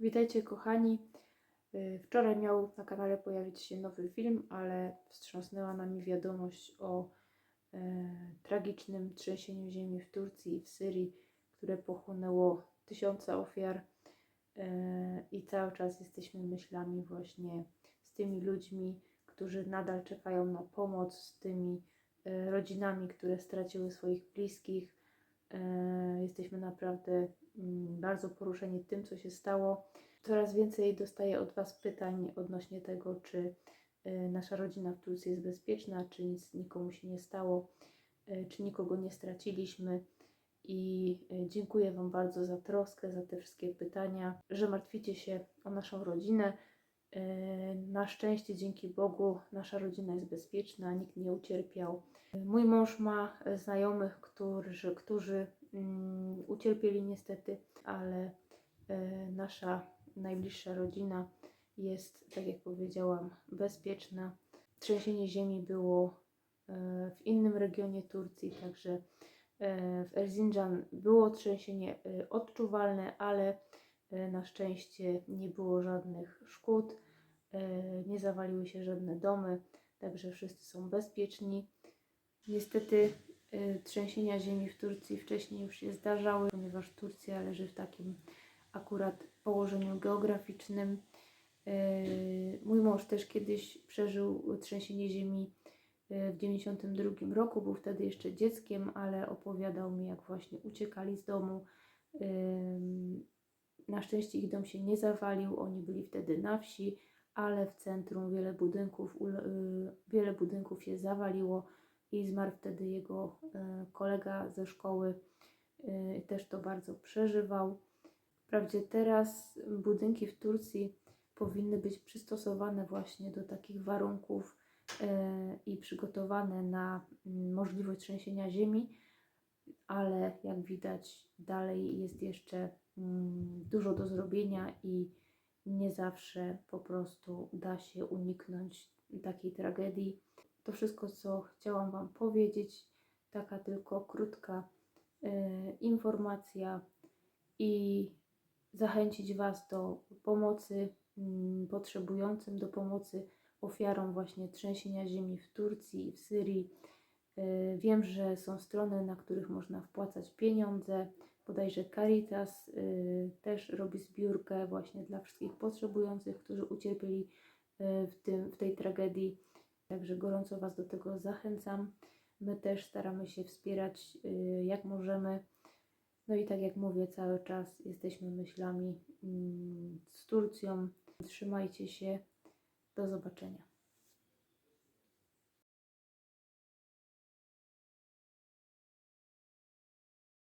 Witajcie kochani. Y, Wczoraj miał na kanale pojawić się nowy film, ale wstrząsnęła nami wiadomość o e, tragicznym trzęsieniu ziemi w Turcji i w Syrii, które pochłonęło tysiące ofiar. E, I cały czas jesteśmy myślami właśnie z tymi ludźmi, którzy nadal czekają na pomoc, z tymi e, rodzinami, które straciły swoich bliskich. E, Jesteśmy naprawdę mm, bardzo poruszeni tym, co się stało. Coraz więcej dostaję od Was pytań odnośnie tego, czy e, nasza rodzina w Turcji jest bezpieczna, czy nic nikomu się nie stało, e, czy nikogo nie straciliśmy. I dziękuję Wam bardzo za troskę, za te wszystkie pytania, że martwicie się o naszą rodzinę. E, Na szczęście, dzięki Bogu, nasza rodzina jest bezpieczna, nikt nie ucierpiał. Mój mąż ma znajomych, którzy, którzy mm, ucierpieli niestety, ale e, nasza najbliższa rodzina jest, tak jak powiedziałam, bezpieczna. Trzęsienie ziemi było e, w innym regionie Turcji, także e, w Erzincan było trzęsienie odczuwalne, ale na szczęście nie było żadnych szkód, nie zawaliły się żadne domy, także wszyscy są bezpieczni. Niestety y, trzęsienia ziemi w Turcji wcześniej już się zdarzały, ponieważ Turcja leży w takim akurat położeniu geograficznym. Y, Mój mąż też kiedyś przeżył trzęsienie ziemi w 92 roku, był wtedy jeszcze dzieckiem, ale opowiadał mi, jak właśnie uciekali z domu. Na szczęście ich dom się nie zawalił, oni byli wtedy na wsi, ale w centrum wiele budynków, y, wiele budynków się zawaliło i zmarł wtedy jego e, kolega ze szkoły. e, Też to bardzo przeżywał. Wprawdzie teraz budynki w Turcji powinny być przystosowane właśnie do takich warunków e, i przygotowane na możliwość trzęsienia ziemi, ale jak widać, dalej jest jeszcze dużo do zrobienia i nie zawsze po prostu da się uniknąć takiej tragedii. To wszystko, co chciałam Wam powiedzieć, taka tylko krótka e, informacja i zachęcić Was do pomocy mm, potrzebującym, do pomocy ofiarom właśnie trzęsienia ziemi w Turcji i w Syrii. E, Wiem, że są strony, na których można wpłacać pieniądze. Bodajże Caritas y, też robi zbiórkę właśnie dla wszystkich potrzebujących, którzy ucierpieli y, w, tym, w tej tragedii. Także gorąco Was do tego zachęcam. My też staramy się wspierać y, jak możemy. No i tak jak mówię, cały czas jesteśmy myślami mm, z Turcją. Trzymajcie się. Do zobaczenia.